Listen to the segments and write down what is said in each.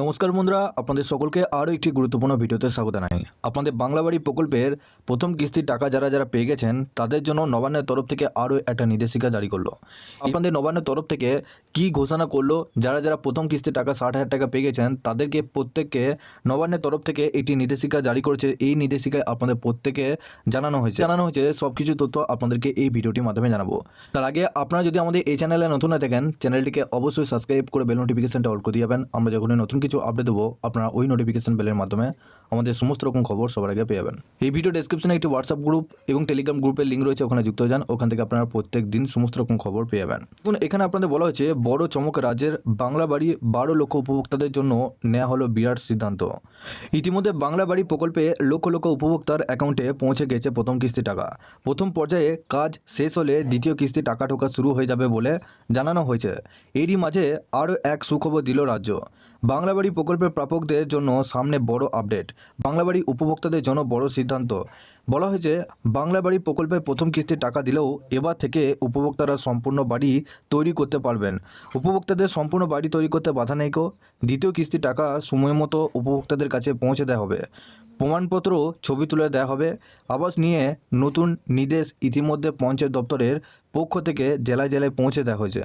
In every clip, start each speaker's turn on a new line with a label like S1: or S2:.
S1: নমস্কার বন্ধুরা, আপনাদের সকলকে আরও একটি গুরুত্বপূর্ণ ভিডিওতে স্বাগত জানাই। আপনাদের বাংলা বাড়ি প্রকল্পের প্রথম কিস্তির টাকা যারা যারা পেয়ে গেছেন, তাদের জন্য নবান্নের তরফ থেকে আরও একটা নির্দেশিকা জারি করল। আপনাদের নবান্নের তরফ থেকে কি ঘোষণা করল, যারা যারা প্রথম কিস্তির টাকা ষাট হাজার টাকা পেয়ে গেছেন, তাদেরকে প্রত্যেককে নবান্নের তরফ থেকে একটি নির্দেশিকা জারি করেছে। এই নির্দেশিকায় আপনাদের প্রত্যেকে জানানো হয়েছে। জানানো হয়েছে সব কিছু তথ্য আপনাদেরকে এই ভিডিওটির মাধ্যমে জানাব। তার আগে আপনারা যদি আমাদের এই চ্যানেলে নতুন হয়ে থাকেন, চ্যানেলটিকে অবশ্যই সাবস্ক্রাইব করে বেল নোটিফিকেশনটা অল করে দিয়ে যাবেন। আমরা যখনই নতুন কিছু আপডেট দেবো, আপনারা ওই নোটিফিকেশন বেলের মাধ্যমে আমাদের সমস্ত রকম খবর সবার আগে পেয়ে যাবেন। এই ভিডিও ডেসক্রিপশনে একটি হোয়াটসঅ্যাপ গ্রুপ এবং টেলিগ্রাম গ্রুপের লিঙ্ক রয়েছে, ওখানে যুক্ত যান, ওখান থেকে আপনারা প্রত্যেক দিন সমস্ত রকম খবর পেয়ে যাবেন। দেখুন, এখানে আপনাদের বলা হয়েছে, বড় চমক রাজ্যের বাংলা বাড়ি বারো লক্ষ উপভোক্তাদের জন্য নেওয়া হলো বিরাট সিদ্ধান্ত। ইতিমধ্যে বাংলা বাড়ি প্রকল্পে লক্ষ লক্ষ উপভোক্তার অ্যাকাউন্টে পৌঁছে গেছে প্রথম কিস্তি টাকা। প্রথম পর্যায়ে কাজ শেষ হলে দ্বিতীয় কিস্তি টাকা ঢোকা শুরু হয়ে যাবে বলে জানানো হয়েছে। এরই মাঝে আরও এক সুখবর দিল রাজ্য। বাংলা বাড়ি প্রকল্পের প্রাপকদের জন্য সামনে বড় আপডেট বাংলা বাড়ি উপভোক্তাদের জন্য বড় সিদ্ধান্ত। বলা হয়েছে বাংলা বাড়ি প্রকল্পের প্রথম কিস্তির টাকা দিলেও এবার থেকে উপভোক্তারা সম্পূর্ণ বাড়ি তৈরি করতে পারবেন। উপভোক্তাদের সম্পূর্ণ বাড়ি তৈরি করতে বাধা নেই কো দ্বিতীয় কিস্তির টাকা সময় মতো উপভোক্তাদের কাছে পৌঁছে দেওয়া হবে। প্রমাণপত্র, ছবি তুলে দেওয়া হবে। আবাস নিয়ে নতুন নির্দেশ ইতিমধ্যে পঞ্চায়েত দপ্তরের পক্ষ থেকে জেলায় জেলায় পৌঁছে দেওয়া হয়েছে।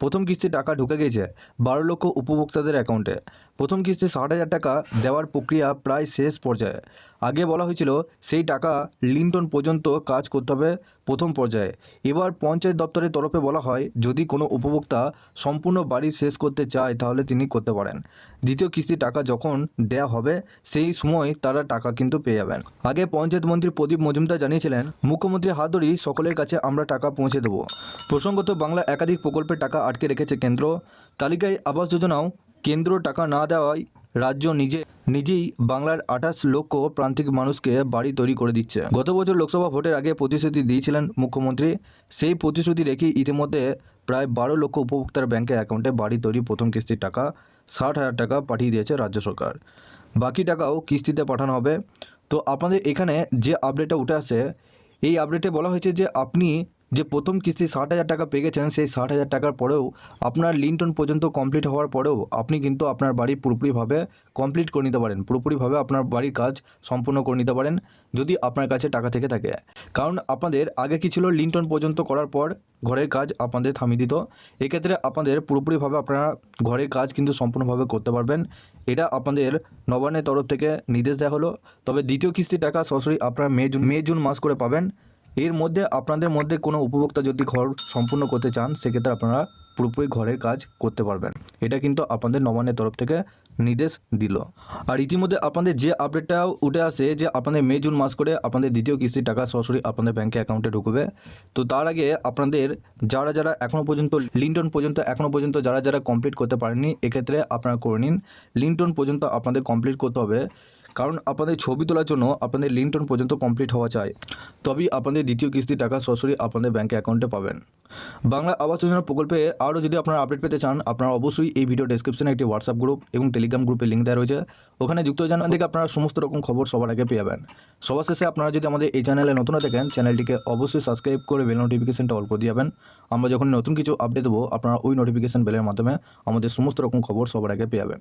S1: প্রথম কিস্তি টাকা ঢুকে গেছে বারো লক্ষ উপভোক্তাদের অ্যাকাউন্টে। প্রথম কিস্তি ষাট হাজার টাকা দেওয়ার প্রক্রিয়া প্রায় শেষ পর্যায়ে। আগে বলা হয়েছিল সেই টাকা লিন্টন পর্যন্ত কাজ করতে হবে প্রথম পর্যায়ে। এবার পঞ্চায়েত দপ্তরের তরফে বলা হয়, যদি কোনো উপভোক্তা সম্পূর্ণ বাড়ি শেষ করতে চায়, তাহলে তিনি করতে পারেন। দ্বিতীয় কিস্তি টাকা যখন দেয়া হবে, সেই সময় তারা টাকা কিন্তু পেয়ে যাবেন। আগে পঞ্চায়েত মন্ত্রী প্রদীপ মজুমদার জানিয়েছিলেন, মুখ্যমন্ত্রী হাত সকলের কাছে আমরা টাকা পৌঁছে দেবো। প্রসঙ্গত বাংলা একাধিক প্রকল্পের টাকা আটকে রেখেছে কেন্দ্র। তালিকায় আবাস যোজনাও কেন্দ্র টাকা না দেওয়ায় রাজ্য নিজে, নিজেই বাংলার আঠাশ লক্ষ প্রান্তিক মানুষকে বাড়ি তৈরি করে দিচ্ছে। গত বছর লোকসভা ভোটের আগে প্রতিশ্রুতি দিয়েছিলেন মুখ্যমন্ত্রী। সেই প্রতিশ্রুতি রেখে ইতিমধ্যে প্রায় বারো লক্ষ উপভোক্তার ব্যাংকের অ্যাকাউন্টে বাড়ি তৈরি প্রথম কিস্তির টাকা ষাট হাজার টাকা পাঠিয়ে দিয়েছে রাজ্য সরকার। বাকি টাকাও কিস্তিতে পাঠানো হবে। তো আপনাদের এখানে যে আপডেটটা উঠে আসে, এই আপডেটে বলা হয়েছে যে আপনি যে প্রথম কিস্তি ষাট হাজার টাকা পেয়ে গেছেন, সেই ষাট হাজার টাকার পরেও আপনার লিন্টন পর্যন্ত কমপ্লিট হওয়ার পরেও আপনি কিন্তু আপনার বাড়ি পুরোপুরিভাবে কমপ্লিট করে নিতে পারেন। পুরোপুরিভাবে আপনার বাড়ির কাজ সম্পূর্ণ করে নিতে পারেন, যদি আপনার কাছে টাকা থেকে থাকে। কারণ আপনাদের আগে কি ছিল লিন্টন পর্যন্ত করার পর ঘরের কাজ আপনাদের থামিয়ে দিত। এক্ষেত্রে আপনাদের পুরোপুরিভাবে আপনারা ঘরের কাজ কিন্তু সম্পূর্ণভাবে করতে পারবেন। এটা আপনাদের নবান্নের তরফ থেকে নির্দেশ দেওয়া হলো। তবে দ্বিতীয় কিস্তি টাকা সরাসরি আপনারা মে জুন মে জুন মাস করে পাবেন। এর মধ্যে আপনাদের মধ্যে কোনো উপভোক্তা যদি ঘর সম্পূর্ণ করতে চান, সেক্ষেত্রে আপনারা পুরোপুরি ঘরের কাজ করতে পারবেন। এটা কিন্তু আপনাদের নবান্নের তরফ থেকে নির্দেশ দিল। আর ইতিমধ্যে আপনাদের যে আপডেটটা উঠে আসে, যে আপনাদের মে, জুন মাস করে আপনাদের দ্বিতীয় কিস্তির টাকা সরাসরি আপনাদের ব্যাংকে অ্যাকাউন্টে ঢুকবে। তো তার আগে আপনাদের যারা যারা এখনও পর্যন্ত লিন্টন পর্যন্ত এখনও পর্যন্ত যারা যারা কমপ্লিট করতে পারেননি, এক্ষেত্রে আপনারা করে নিন। লিন্টন পর্যন্ত আপনাদের কমপ্লিট করতে হবে। কারণ আপনাদের ছবি তোলার জন্য আপনাদের লিঙ্কটন পর্যন্ত কমপ্লিট হওয়া চাই। তবেই আপনাদের দ্বিতীয় কিস্তির টাকা সরাসরি আপনাদের ব্যাঙ্কে অ্যাকাউন্টে পাবেন। বাংলা আবাস যোজনা প্রকল্পে আরও যদি আপনারা আপডেট পেতে চান, আপনারা অবশ্যই এই ভিডিও ডেসক্রিপশনে একটি হোয়াটসঅ্যাপ গ্রুপ এবং টেলিগ্রাম গ্রুপের লিঙ্ক দেওয়া রয়েছে। ওখানে যুক্ত হয়ে থেকে আপনারা সমস্ত রকম খবর সবার আগে পেয়ে যাবেন। সবার শেষে আপনারা যদি আমাদের এই চ্যানেলে নতুন থাকেন চ্যানেলটিকে অবশ্যই সাবস্ক্রাইব করে বেল নোটিফিকেশনটা অল করে দিয়ে যাবেন। আমরা যখন নতুন কিছু আপডেট দেবো, আপনারা ওই নোটিফিকেশন বেলের মাধ্যমে আমাদের সমস্ত রকম খবর সবার আগে পেয়ে যাবেন।